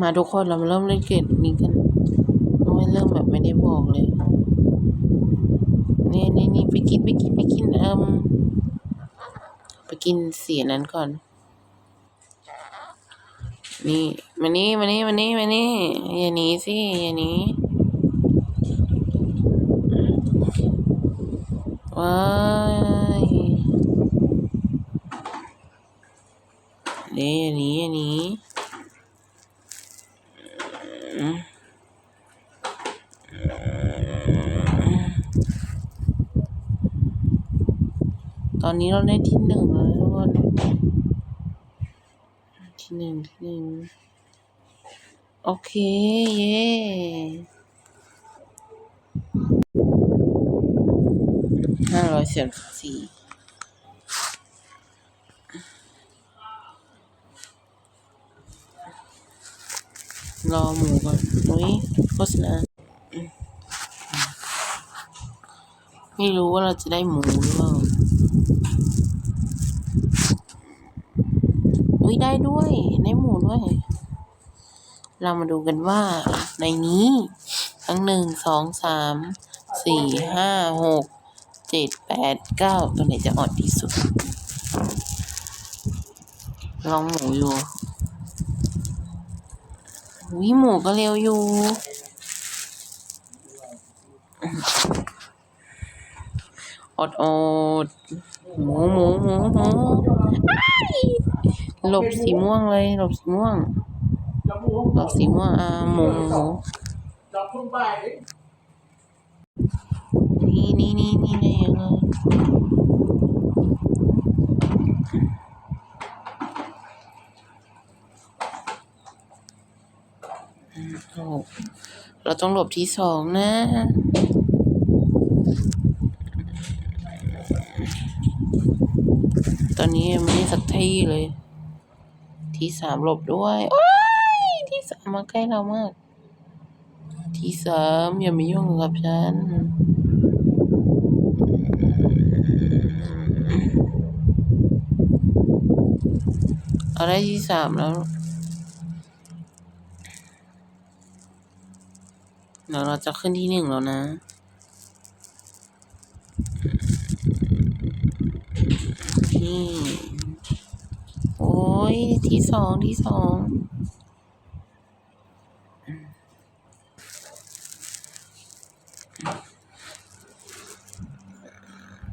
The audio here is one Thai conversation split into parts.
มาทุกคนเรามาเริ่มเล่นเกมนี้กันไม่เริ่มแบบไม่ได้บอกเลย นี่นี่นี่ไปกินไปกินไปกินเอิมไปกินเสียนั้นก่อน นี่มานี่มานี่มานี่มานี่อย่าหนีสิอย่าหนีว้า นี่อย่าหนีอย่าหนีอืมตอนนี้เราได้ที่หนึ่งแล้วทุกคน ที่หนึ่งที่หนึ่งโอเค เย้ห้าร้อยเสียสี่ รอหมูก่อนนุ้ยโฆษณาไม่รู้ว่าเราจะได้หมูหรือเปล่าอุ้ยได้ด้วย ได้หมูด้วย เรามาดูกันว่าในนี้ ทั้งหนึ่งสองสามสี่ห้าหกเจ็ดแปดเก้าตัวไหนจะอ่อนที่สุด ลองหมูอยู่ วิหมูก็เร็วอยู่ อดอดหมูหมูหมูหมูหลบสีม่วงเลย หลบสีม่วง หลบสีม่วง อ่าหมูหมูนี่นี่นี่นี่ได้ยั งไงอืมโอ้เราต้องหลบที่สองนะ ตอนนี้ไม่ได้สักที่เลย ที่สามหลบด้วย โอ้ย ที่สามมาใกล้เรามาก ที่สามอย่ามายุ่งกับฉันเอาได้ที่สามแล้ว เดี๋ยวเราจะขึ้นที่หนึ่งแล้วนะ นี่ โอ้ยที่สองที่สอง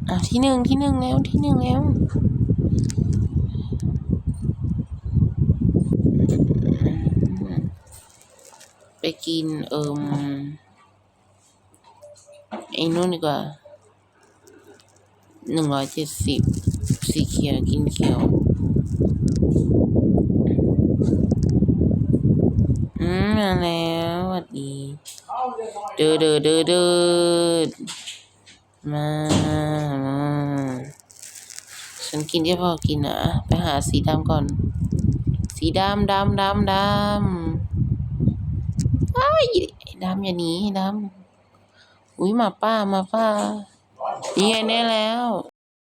อะที่หนึ่งที่หนึ่งแล้วที่หนึ่งแล้ว ไป กิน เอิมไอ้นู่นดีกว่าหนึ่งร้อยเจ็ดสิบสีเขียวกินเขียว อืมมาแล้วสวัสดีเอาเดี๋ยวหน่อยเดือเดือเดือเดือมามาฉันกินที่พอกินนะ ไปหาสีดำก่อน สีดำดำดำดำ ยไอ้ดำอย่าหนีไอ้ดำอุ้ยหมาป้าหมาป้านี่ไงแน่แล้ว